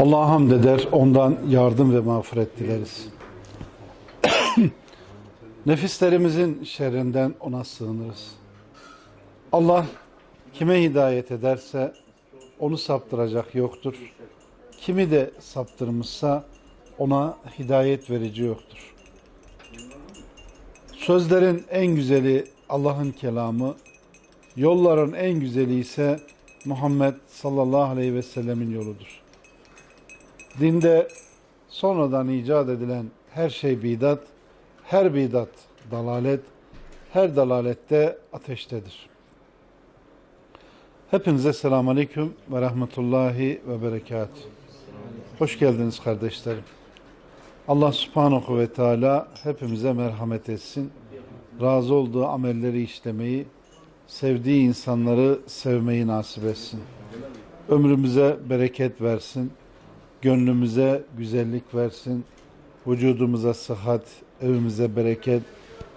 Allah'a hamd eder, ondan yardım ve mağfiret dileriz. Nefislerimizin şerrinden ona sığınırız. Allah kime hidayet ederse onu saptıracak yoktur. Kimi de saptırmışsa ona hidayet verici yoktur. Sözlerin en güzeli Allah'ın kelamı, yolların en güzeli ise Muhammed sallallahu aleyhi ve sellemin yoludur. Dinde sonradan icat edilen her şey bidat, her bidat dalalet, her dalalette ateştedir. Hepinize selamun aleyküm ve rahmetullahi ve berekat. Hoş geldiniz kardeşlerim. Allah subhanahu ve teala hepimize merhamet etsin. Razı olduğu amelleri işlemeyi, sevdiği insanları sevmeyi nasip etsin. Ömrümüze bereket versin. Gönlümüze güzellik versin. Vücudumuza sıhhat, evimize bereket,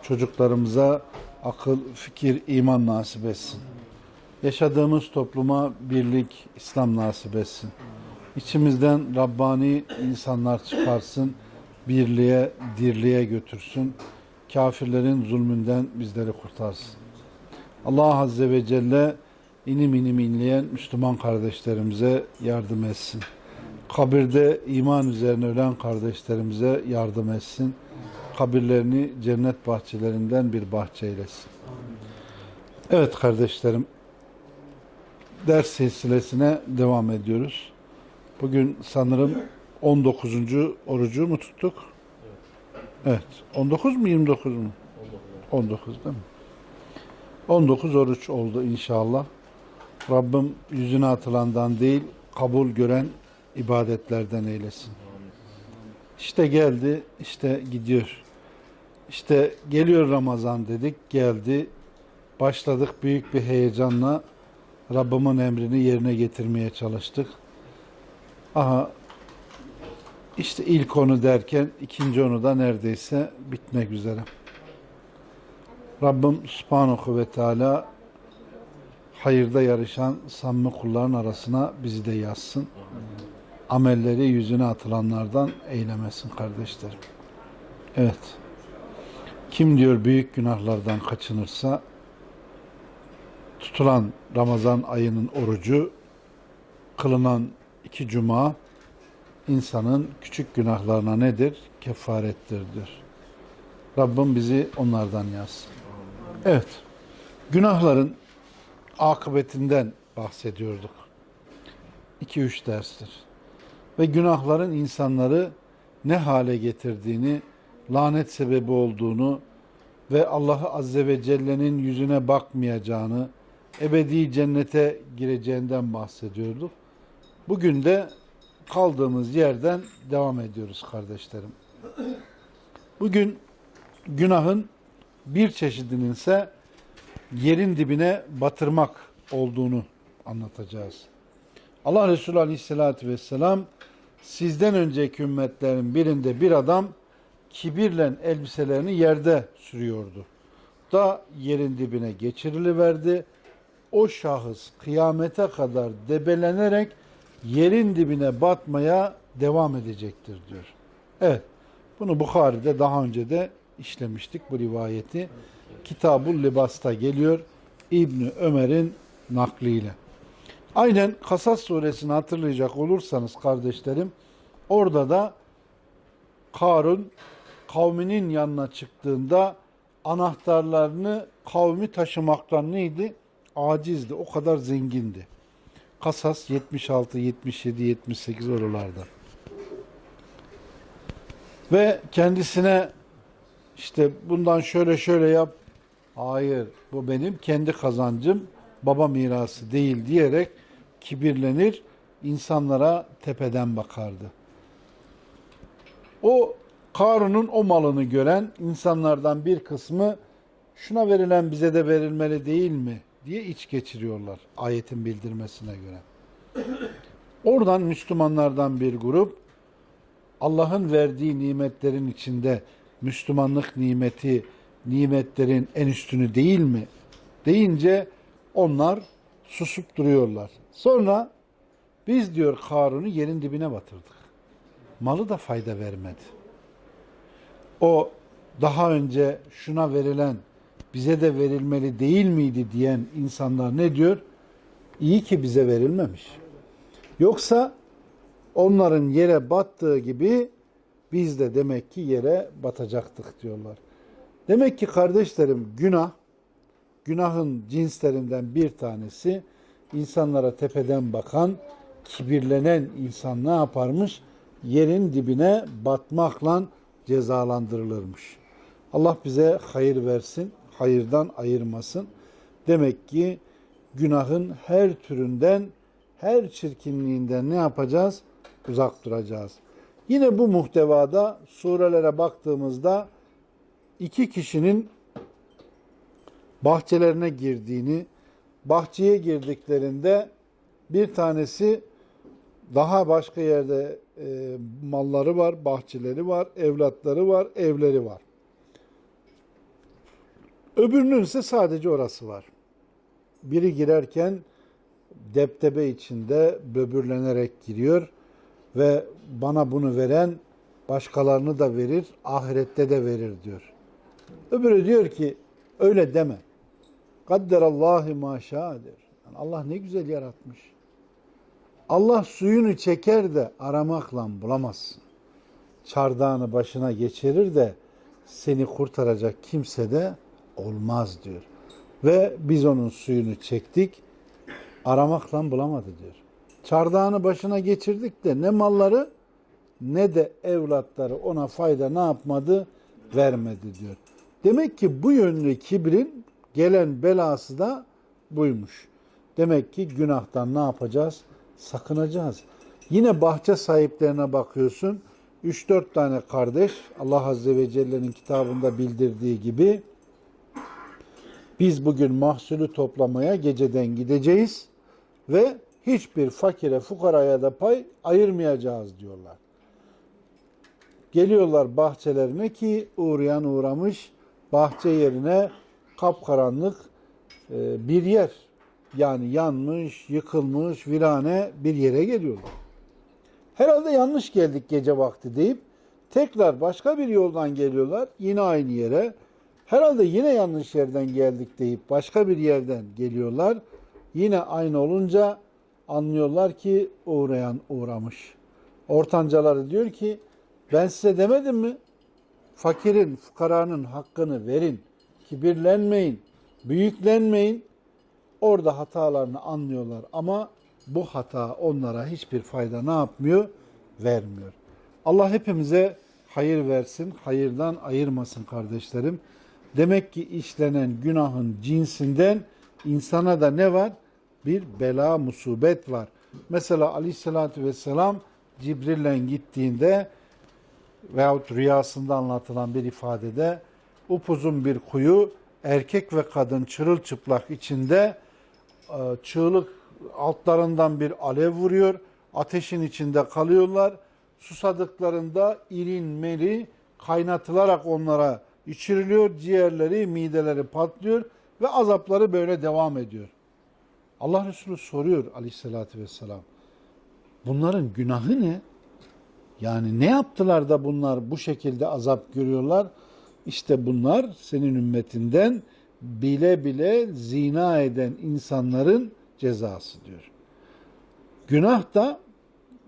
çocuklarımıza akıl, fikir, iman nasip etsin. Yaşadığımız topluma birlik, İslam nasip etsin. İçimizden Rabbani insanlar çıkarsın, birliğe, dirliğe götürsün. Kafirlerin zulmünden bizleri kurtarsın. Allah Azze ve Celle inim inim inleyen Müslüman kardeşlerimize yardım etsin. Kabirde iman üzerine ölen kardeşlerimize yardım etsin. Kabirlerini cennet bahçelerinden bir bahçe eylesin. Evet kardeşlerim, ders silsilesine devam ediyoruz. Bugün sanırım 19. orucu mu tuttuk? Evet. 19 mu 29 mu? 19 değil mi? 19 oruç oldu inşallah. Rabbim yüzüne atılandan değil, kabul gören ibadetlerden eylesin. İşte geldi, işte gidiyor. İşte geliyor Ramazan dedik, geldi. Başladık büyük bir heyecanla Rabbimin emrini yerine getirmeye çalıştık. Aha işte ilk onu derken ikinci onu da neredeyse bitmek üzere. Rabbim Subhanahu ve Teala hayırda yarışan samimi kulların arasına bizi de yazsın. Amelleri yüzüne atılanlardan eylemesin kardeşlerim. Evet. Kim diyor büyük günahlardan kaçınırsa tutulan Ramazan ayının orucu kılınan iki cuma insanın küçük günahlarına nedir? Kefarettir diyor. Rabbim bizi onlardan yazsın. Evet. Günahların akıbetinden bahsediyorduk. 2-3 derstir. Ve günahların insanları ne hale getirdiğini, lanet sebebi olduğunu ve Allah'ı Azze ve Celle'nin yüzüne bakmayacağını, ebedi cennete gireceğinden bahsediyorduk. Bugün de kaldığımız yerden devam ediyoruz kardeşlerim. Bugün günahın bir çeşidinin ise yerin dibine batırmak olduğunu anlatacağız. Allah Resulü Aleyhisselatü Vesselam sizden önceki ümmetlerin birinde bir adam kibirle elbiselerini yerde sürüyordu. Da yerin dibine geçiriliverdi. O şahıs kıyamete kadar debelenerek yerin dibine batmaya devam edecektir diyor. Evet. Bunu Bukhari'de daha önce de işlemiştik bu rivayeti. Kitabul Libas'ta geliyor İbni Ömer'in nakliyle. Aynen Kasas suresini hatırlayacak olursanız kardeşlerim orada da Karun kavminin yanına çıktığında anahtarlarını kavmi taşımaktan neydi? Acizdi. O kadar zengindi. Kasas 76, 77, 78 oralarda. Ve kendisine işte bundan şöyle şöyle yap. Hayır bu benim kendi kazancım baba mirası değil diyerek kibirlenir insanlara tepeden bakardı. O Karun'un o malını gören insanlardan bir kısmı şuna verilen bize de verilmeli değil mi diye iç geçiriyorlar ayetin bildirmesine göre. Oradan Müslümanlardan bir grup Allah'ın verdiği nimetlerin içinde Müslümanlık nimeti nimetlerin en üstünü değil mi? Deyince onlar susup duruyorlar. Sonra Biz diyor Karun'u yerin dibine batırdık. Malı da fayda vermedi. O daha önce şuna verilen bize de verilmeli değil miydi diyen insanlar ne diyor? İyi ki bize verilmemiş. Yoksa onların yere battığı gibi biz de demek ki yere batacaktık diyorlar. Demek ki kardeşlerim günah, günahın cinslerinden bir tanesi insanlara tepeden bakan, kibirlenen insan ne yaparmış? Yerin dibine batmakla cezalandırılırmış. Allah bize hayır versin, hayırdan ayırmasın. Demek ki günahın her türünden, her çirkinliğinden ne yapacağız? Uzak duracağız. Yine bu muhtevada surelere baktığımızda iki kişinin bahçelerine girdiğini, bahçeye girdiklerinde bir tanesi daha başka yerde e, malları var, bahçeleri var, evlatları var, evleri var. Öbürünün ise sadece orası var. Biri girerken deptebe içinde böbürlenerek giriyor ve bana bunu veren başkalarını da verir, ahirette de verir diyor. Öbürü diyor ki öyle deme. Kadderallahi maşadır. Yani Allah ne güzel yaratmış. Allah suyunu çeker de aramakla bulamazsın. Çardağını başına geçirir de seni kurtaracak kimse de olmaz diyor. Ve biz onun suyunu çektik, aramakla bulamadı diyor. Çardağını başına geçirdik de ne malları ne de evlatları ona fayda ne yapmadı? Vermedi diyor. Demek ki bu yönlü kibrin gelen belası da buymuş. Demek ki günahtan ne yapacağız? Sakınacağız. Yine bahçe sahiplerine bakıyorsun. 3-4 tane kardeş Allah Azze ve Celle'nin kitabında bildirdiği gibi biz bugün mahsulü toplamaya geceden gideceğiz ve hiçbir fakire fukaraya da pay ayırmayacağız diyorlar. Geliyorlar bahçelerine ki uğrayan uğramış bahçe yerine kapkaranlık e, bir yer. Yani yanmış, yıkılmış, virane bir yere geliyorlar. Herhalde yanlış geldik gece vakti deyip tekrar başka bir yoldan geliyorlar yine aynı yere. Herhalde yine yanlış yerden geldik deyip başka bir yerden geliyorlar. Yine aynı olunca anlıyorlar ki uğrayan uğramış. Ortancaları diyor ki ben size demedim mi? Fakirin, fukaranın hakkını verin. Kibirlenmeyin, büyüklenmeyin. Orada hatalarını anlıyorlar ama bu hata onlara hiçbir fayda ne yapmıyor? Vermiyor. Allah hepimize hayır versin, hayırdan ayırmasın kardeşlerim. Demek ki işlenen günahın cinsinden insana da ne var? Bir bela, musibet var. Mesela aleyhissalatü vesselam Cibril'le gittiğinde veyahut rüyasında anlatılan bir ifadede upuzun bir kuyu erkek ve kadın çırılçıplak içinde e, çığlık altlarından bir alev vuruyor. Ateşin içinde kalıyorlar. Susadıklarında irin meri kaynatılarak onlara içiriliyor. Ciğerleri, mideleri patlıyor ve azapları böyle devam ediyor. Allah Resulü soruyor aleyhissalatü vesselam. Bunların günahı ne? Yani ne yaptılar da bunlar bu şekilde azap görüyorlar? İşte bunlar senin ümmetinden bile bile zina eden insanların cezası diyor. Günah da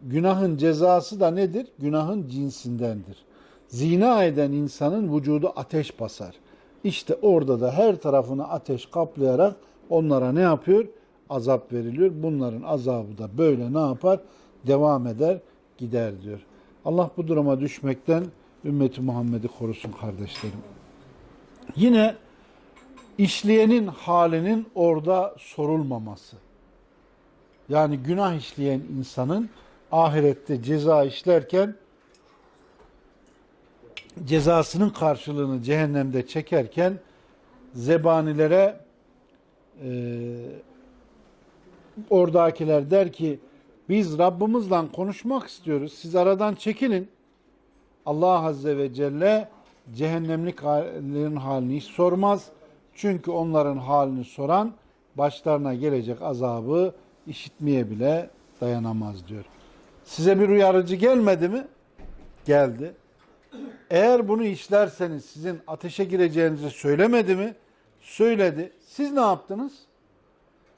günahın cezası da nedir? Günahın cinsindendir. Zina eden insanın vücudu ateş basar. İşte orada da her tarafını ateş kaplayarak onlara ne yapıyor? Azap veriliyor. Bunların azabı da böyle ne yapar? Devam eder, gider diyor. Allah bu duruma düşmekten ümmeti Muhammed'i korusun kardeşlerim. Yine işleyenin halinin orada sorulmaması. Yani günah işleyen insanın ahirette ceza işlerken cezasının karşılığını cehennemde çekerken zebanilere e, oradakiler der ki biz Rabbimizle konuşmak istiyoruz. Siz aradan çekilin. Allah Azze ve Celle cehennemliklerin halini hiç sormaz. Çünkü onların halini soran başlarına gelecek azabı işitmeye bile dayanamaz diyor. Size bir uyarıcı gelmedi mi? Geldi. Eğer bunu işlerseniz sizin ateşe gireceğinizi söylemedi mi? Söyledi. Siz ne yaptınız?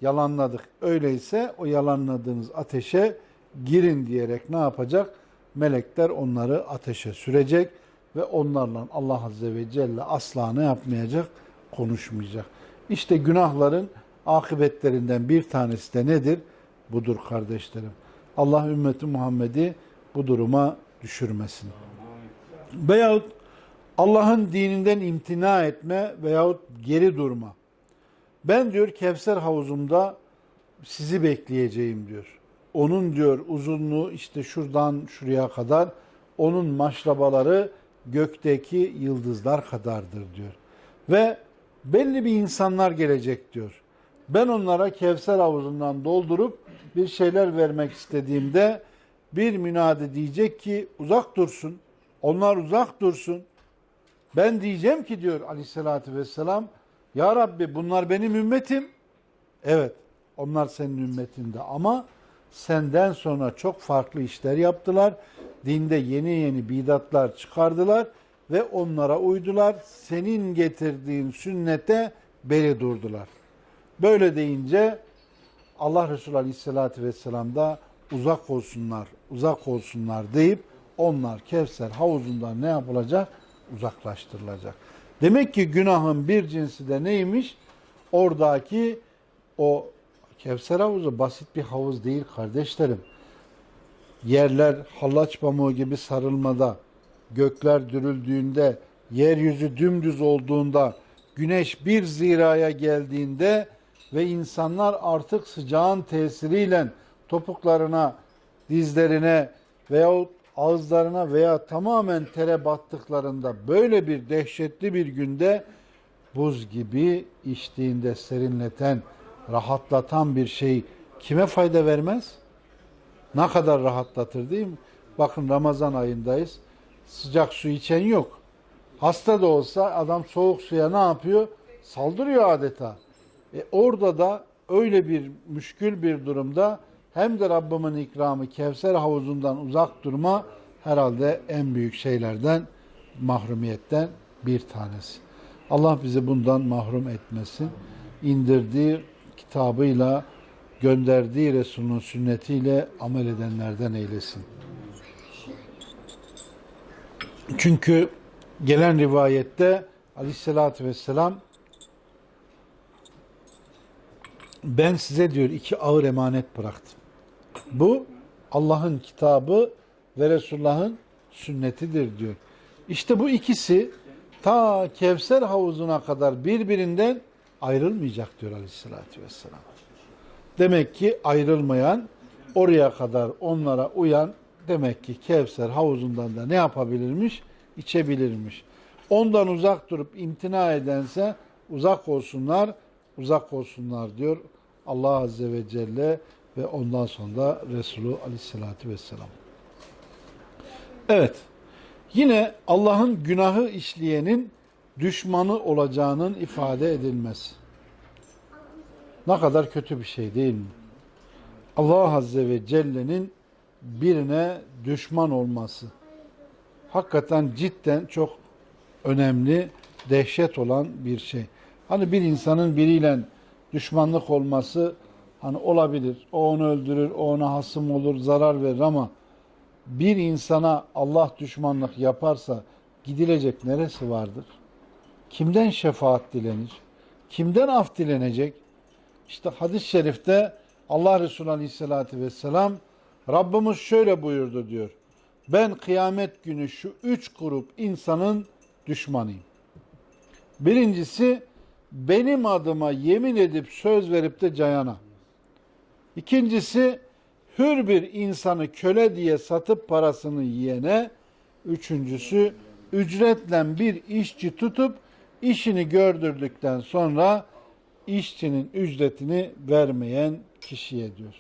Yalanladık. Öyleyse o yalanladığınız ateşe girin diyerek ne yapacak? Melekler onları ateşe sürecek ve onlarla Allah Azze ve Celle asla ne yapmayacak? Konuşmayacak. İşte günahların akıbetlerinden bir tanesi de nedir? Budur kardeşlerim. Allah ümmeti Muhammed'i bu duruma düşürmesin. Veyahut Allah'ın dininden imtina etme veyahut geri durma. Ben diyor Kevser havuzumda sizi bekleyeceğim diyor. Onun diyor uzunluğu işte şuradan şuraya kadar, onun maşrabaları gökteki yıldızlar kadardır diyor. Ve belli bir insanlar gelecek diyor. Ben onlara Kevser havuzundan doldurup bir şeyler vermek istediğimde bir münadi diyecek ki uzak dursun. Onlar uzak dursun. Ben diyeceğim ki diyor aleyhissalatü vesselam Ya Rabbi bunlar benim ümmetim. Evet onlar senin ümmetinde ama senden sonra çok farklı işler yaptılar. Dinde yeni yeni bidatlar çıkardılar ve onlara uydular. Senin getirdiğin sünnete beri durdular. Böyle deyince Allah Resulü Aleyhisselatü Vesselam da uzak olsunlar, uzak olsunlar deyip onlar Kevser havuzundan ne yapılacak? Uzaklaştırılacak. Demek ki günahın bir cinsi de neymiş? Oradaki o Kevser havuzu basit bir havuz değil kardeşlerim. Yerler hallaç pamuğu gibi sarılmada, gökler dürüldüğünde, yeryüzü dümdüz olduğunda, güneş bir ziraya geldiğinde ve insanlar artık sıcağın tesiriyle topuklarına, dizlerine veyahut ağızlarına veya tamamen tere battıklarında böyle bir dehşetli bir günde buz gibi içtiğinde serinleten, rahatlatan bir şey kime fayda vermez? Ne kadar rahatlatır değil mi? Bakın Ramazan ayındayız. Sıcak su içen yok. Hasta da olsa adam soğuk suya ne yapıyor? Saldırıyor adeta. E orada da öyle bir müşkül bir durumda hem de Rabbimin ikramı Kevser havuzundan uzak durma herhalde en büyük şeylerden mahrumiyetten bir tanesi. Allah bizi bundan mahrum etmesin. İndirdiği kitabıyla, gönderdiği Resulünün sünnetiyle amel edenlerden eylesin. Çünkü gelen rivayette aleyhissalatü vesselam ben size diyor iki ağır emanet bıraktım. Bu Allah'ın kitabı ve Resulullah'ın sünnetidir diyor. İşte bu ikisi ta Kevser havuzuna kadar birbirinden ayrılmayacak diyor aleyhissalatü vesselam. Demek ki ayrılmayan, oraya kadar onlara uyan demek ki Kevser havuzundan da ne yapabilirmiş? İçebilirmiş. Ondan uzak durup imtina edense uzak olsunlar, uzak olsunlar diyor Allah Azze ve Celle ve ondan sonra Resulü Aleyhisselatü Vesselam. Evet, yine Allah'ın günahı işleyenin düşmanı olacağının ifade edilmesi. Ne kadar kötü bir şey değil mi? Allah Azze ve Celle'nin birine düşman olması. Hakikaten cidden çok önemli, dehşet olan bir şey. Hani bir insanın biriyle düşmanlık olması hani olabilir. O onu öldürür, o ona hasım olur, zarar verir ama bir insana Allah düşmanlık yaparsa gidilecek neresi vardır? Kimden şefaat dilenir? Kimden af dilenecek? İşte hadis-i şerifte Allah Resulü Aleyhisselatü Vesselam Rabbimiz şöyle buyurdu diyor. Ben kıyamet günü şu üç grup insanın düşmanıyım. Birincisi benim adıma yemin edip söz verip de cayana. İkincisi hür bir insanı köle diye satıp parasını yiyene. Üçüncüsü ücretle bir işçi tutup işini gördürdükten sonra işçinin ücretini vermeyen kişiye diyor.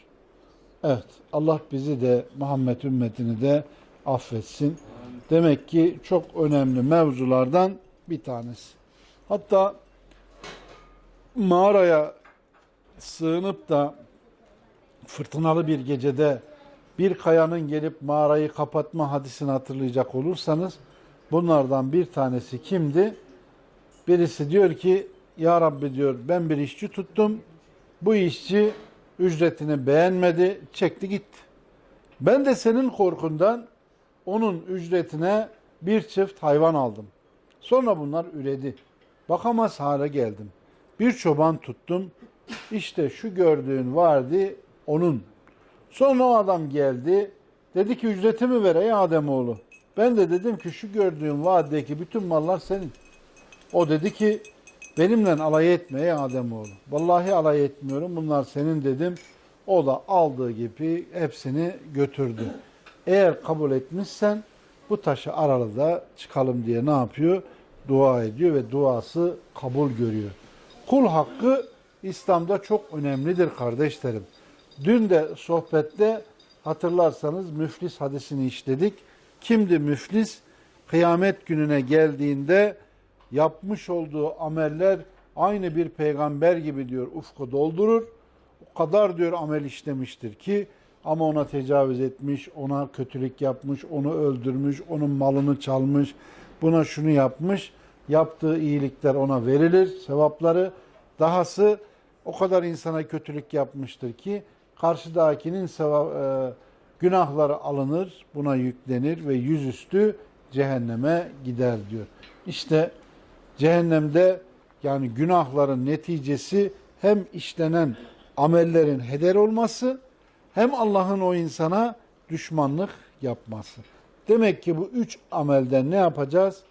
Evet Allah bizi de Muhammed ümmetini de affetsin. Demek ki çok önemli mevzulardan bir tanesi. Hatta mağaraya sığınıp da fırtınalı bir gecede bir kayanın gelip mağarayı kapatma hadisini hatırlayacak olursanız bunlardan bir tanesi kimdi? Birisi diyor ki ya Rabbi diyor ben bir işçi tuttum. Bu işçi ücretini beğenmedi, çekti gitti. Ben de senin korkundan onun ücretine bir çift hayvan aldım. Sonra bunlar üredi. Bakamaz hale geldim. Bir çoban tuttum. İşte şu gördüğün vardı onun. Sonra o adam geldi. Dedi ki ücretimi ver ey Ademoğlu. Ben de dedim ki şu gördüğün vadideki bütün mallar senin. O dedi ki benimle alay etme ey Ademoğlu. Vallahi alay etmiyorum bunlar senin dedim. O da aldığı gibi hepsini götürdü. Eğer kabul etmişsen bu taşı arada çıkalım diye ne yapıyor? Dua ediyor ve duası kabul görüyor. Kul hakkı İslam'da çok önemlidir kardeşlerim. Dün de sohbette hatırlarsanız müflis hadisini işledik. Kimdi müflis? Kıyamet gününe geldiğinde yapmış olduğu ameller aynı bir peygamber gibi diyor ufku doldurur. O kadar diyor amel işlemiştir ki ama ona tecavüz etmiş, ona kötülük yapmış, onu öldürmüş, onun malını çalmış, buna şunu yapmış. Yaptığı iyilikler ona verilir, sevapları. Dahası o kadar insana kötülük yapmıştır ki karşıdakinin sevap, e, günahları alınır, buna yüklenir ve yüzüstü cehenneme gider diyor. İşte cehennemde yani günahların neticesi hem işlenen amellerin heder olması hem Allah'ın o insana düşmanlık yapması. Demek ki bu üç amelden ne yapacağız?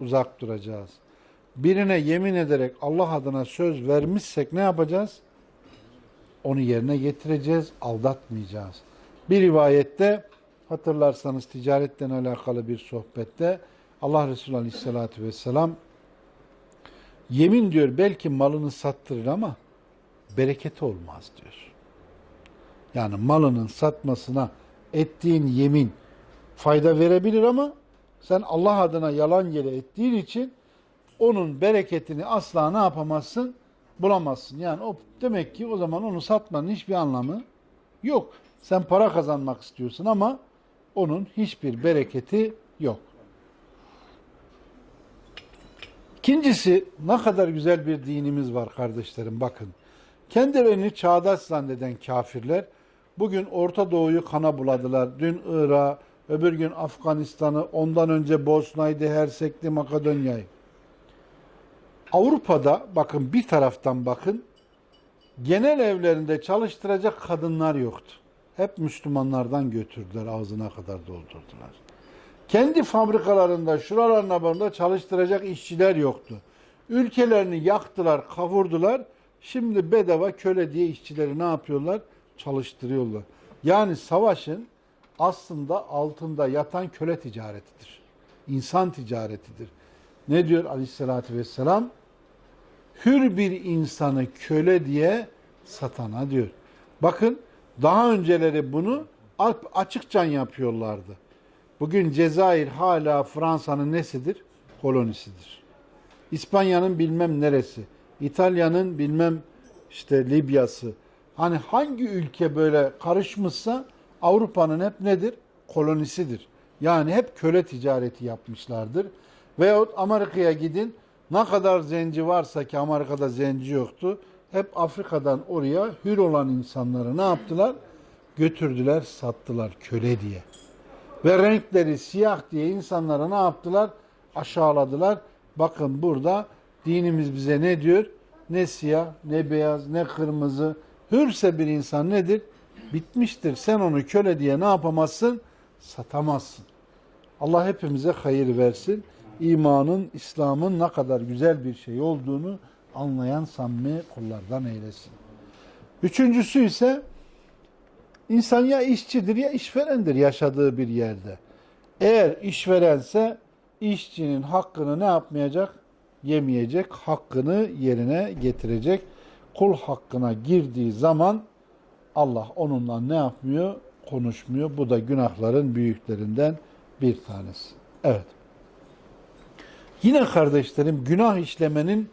Uzak duracağız. Birine yemin ederek Allah adına söz vermişsek ne yapacağız? Onu yerine getireceğiz, aldatmayacağız. Bir rivayette hatırlarsanız ticaretten alakalı bir sohbette Allah Resulü Aleyhisselatü Vesselam yemin diyor belki malını sattırır ama bereketi olmaz diyor. Yani malının satmasına ettiğin yemin fayda verebilir ama sen Allah adına yalan yere ettiğin için onun bereketini asla ne yapamazsın? Bulamazsın. Yani o demek ki o zaman onu satmanın hiçbir anlamı yok. Sen para kazanmak istiyorsun ama onun hiçbir bereketi yok. İkincisi ne kadar güzel bir dinimiz var kardeşlerim bakın. Kendilerini çağdaş zanneden kafirler bugün Orta Doğu'yu kana buladılar. Dün Irak, öbür gün Afganistan'ı, ondan önce Bosna'ydı, Hersekli, Makedonya'yı. Avrupa'da bakın bir taraftan bakın genel evlerinde çalıştıracak kadınlar yoktu. Hep Müslümanlardan götürdüler, ağzına kadar doldurdular. Kendi fabrikalarında, şuralarına barında çalıştıracak işçiler yoktu. Ülkelerini yaktılar, kavurdular. Şimdi bedava köle diye işçileri ne yapıyorlar? Çalıştırıyorlar. Yani savaşın aslında altında yatan köle ticaretidir. İnsan ticaretidir. Ne diyor Aleyhisselatü Vesselam? Hür bir insanı köle diye satana diyor. Bakın daha önceleri bunu açıkça yapıyorlardı. Bugün Cezayir hala Fransa'nın nesidir? Kolonisidir. İspanya'nın bilmem neresi, İtalya'nın bilmem işte Libya'sı. Hani hangi ülke böyle karışmışsa Avrupa'nın hep nedir? Kolonisidir. Yani hep köle ticareti yapmışlardır. Veyahut Amerika'ya gidin ne kadar zenci varsa ki Amerika'da zenci yoktu. Hep Afrika'dan oraya hür olan insanları ne yaptılar? Götürdüler, sattılar köle diye. Ve renkleri siyah diye insanlara ne yaptılar? Aşağıladılar. Bakın burada dinimiz bize ne diyor? Ne siyah, ne beyaz, ne kırmızı. Hürse bir insan nedir? Bitmiştir. Sen onu köle diye ne yapamazsın? Satamazsın. Allah hepimize hayır versin. İmanın, İslam'ın ne kadar güzel bir şey olduğunu anlayan samimi kullardan eylesin. Üçüncüsü ise insan ya işçidir ya işverendir yaşadığı bir yerde. Eğer işverense işçinin hakkını ne yapmayacak? Yemeyecek, hakkını yerine getirecek. Kul hakkına girdiği zaman Allah onunla ne yapmıyor? Konuşmuyor. Bu da günahların büyüklerinden bir tanesi. Evet. Yine kardeşlerim günah işlemenin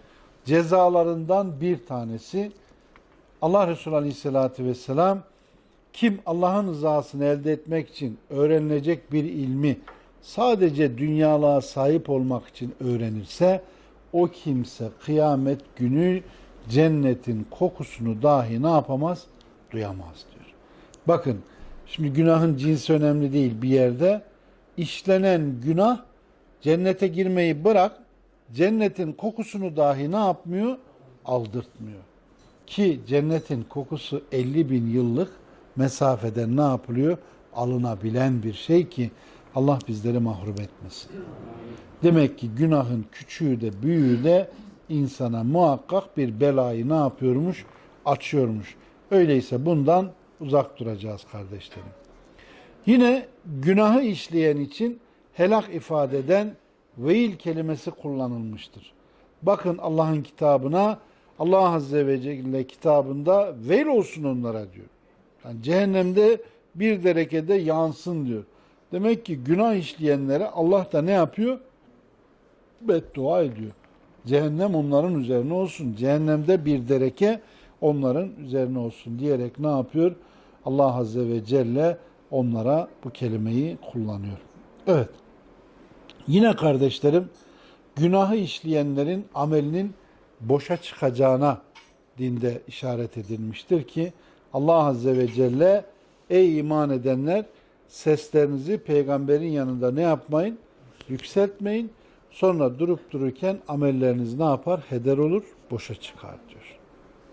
cezalarından bir tanesi Allah Resulü Aleyhisselatü Vesselam Kim Allah'ın rızasını elde etmek için öğrenilecek bir ilmi sadece dünyalığa sahip olmak için öğrenirse o kimse kıyamet günü cennetin kokusunu dahi ne yapamaz? Duyamaz diyor. Bakın şimdi günahın cinsi önemli değil bir yerde. işlenen günah cennete girmeyi bırak cennetin kokusunu dahi ne yapmıyor? Aldırtmıyor. Ki cennetin kokusu 50 bin yıllık mesafeden ne yapılıyor? Alınabilen bir şey ki Allah bizleri mahrum etmesin. Demek ki günahın küçüğü de büyüğü de insana muhakkak bir belayı ne yapıyormuş? Açıyormuş. Öyleyse bundan uzak duracağız kardeşlerim. Yine günahı işleyen için helak ifade eden veil kelimesi kullanılmıştır. Bakın Allah'ın kitabına Allah Azze ve Celle kitabında veil olsun onlara diyor. Yani cehennemde bir derekede yansın diyor. Demek ki günah işleyenlere Allah da ne yapıyor? Beddua ediyor. Cehennem onların üzerine olsun. Cehennemde bir dereke onların üzerine olsun diyerek ne yapıyor? Allah Azze ve Celle onlara bu kelimeyi kullanıyor. Evet. Yine kardeşlerim günahı işleyenlerin amelinin boşa çıkacağına dinde işaret edilmiştir ki Allah Azze ve Celle ey iman edenler seslerinizi peygamberin yanında ne yapmayın? Yükseltmeyin. Sonra durup dururken amelleriniz ne yapar? Heder olur, boşa çıkar diyor.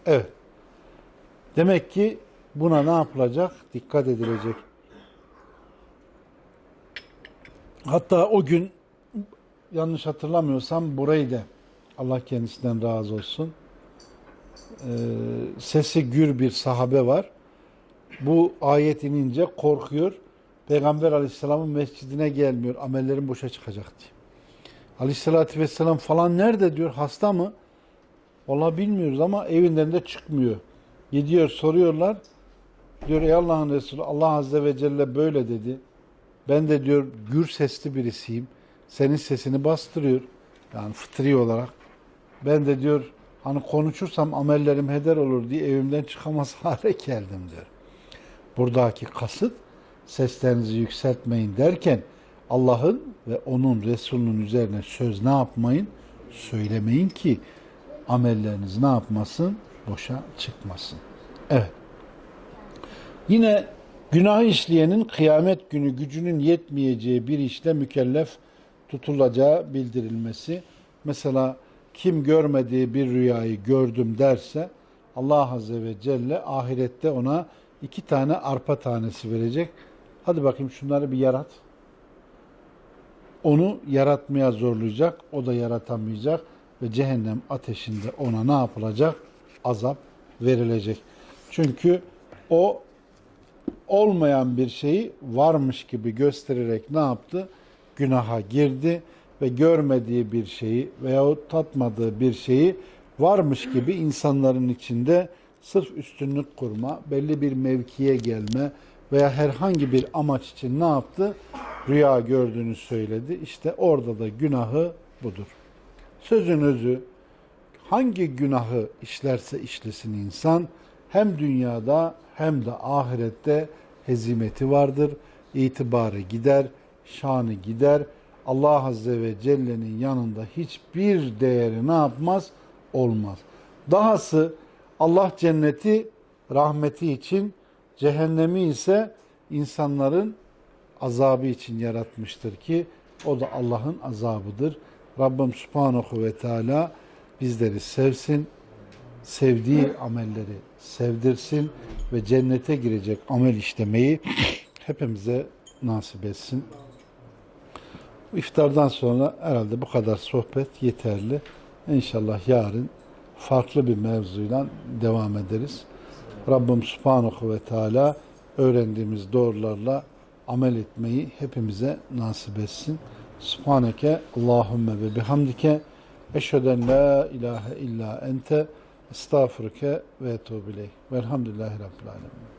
Evet. Demek ki buna ne yapılacak? Dikkat edilecek. Hatta o gün yanlış hatırlamıyorsam burayı da Allah kendisinden razı olsun. Ee, sesi gür bir sahabe var. Bu ayet inince korkuyor. Peygamber aleyhisselamın mescidine gelmiyor. Amellerin boşa çıkacak diye. Aleyhissalatü vesselam falan nerede diyor? Hasta mı? Valla bilmiyoruz ama evinden de çıkmıyor. Gidiyor soruyorlar. Diyor ey Allah'ın Resulü Allah Azze ve Celle böyle dedi. Ben de diyor gür sesli birisiyim. Senin sesini bastırıyor. Yani fıtri olarak. Ben de diyor hani konuşursam amellerim heder olur diye evimden çıkamaz hale geldim diyor. Buradaki kasıt seslerinizi yükseltmeyin derken Allah'ın ve onun Resulünün üzerine söz ne yapmayın? Söylemeyin ki amelleriniz ne yapmasın? Boşa çıkmasın. Evet. Yine günah işleyenin kıyamet günü gücünün yetmeyeceği bir işle mükellef tutulacağı bildirilmesi. Mesela kim görmediği bir rüyayı gördüm derse Allah Azze ve Celle ahirette ona iki tane arpa tanesi verecek. Hadi bakayım şunları bir yarat. Onu yaratmaya zorlayacak. O da yaratamayacak. Ve cehennem ateşinde ona ne yapılacak? Azap verilecek. Çünkü o olmayan bir şeyi varmış gibi göstererek ne yaptı? Günaha girdi ve görmediği bir şeyi veyahut tatmadığı bir şeyi varmış gibi insanların içinde sırf üstünlük kurma, belli bir mevkiye gelme veya herhangi bir amaç için ne yaptı? Rüya gördüğünü söyledi. İşte orada da günahı budur. Sözün özü hangi günahı işlerse işlesin insan hem dünyada hem de ahirette hezimeti vardır. İtibarı gider, şanı gider. Allah Azze ve Celle'nin yanında hiçbir değeri ne yapmaz? Olmaz. Dahası Allah cenneti rahmeti için, cehennemi ise insanların azabı için yaratmıştır ki o da Allah'ın azabıdır. Rabbim Subhanahu ve Teala bizleri sevsin, sevdiği amelleri sevdirsin ve cennete girecek amel işlemeyi hepimize nasip etsin. İftardan sonra herhalde bu kadar sohbet yeterli. İnşallah yarın farklı bir mevzuyla devam ederiz. Rabbim Subhanahu ve Teala öğrendiğimiz doğrularla amel etmeyi hepimize nasip etsin. Subhaneke Allahümme ve bihamdike eşheden la ilahe illa ente estağfurke ve etubu ileyh. Velhamdülillahi Rabbil alemin.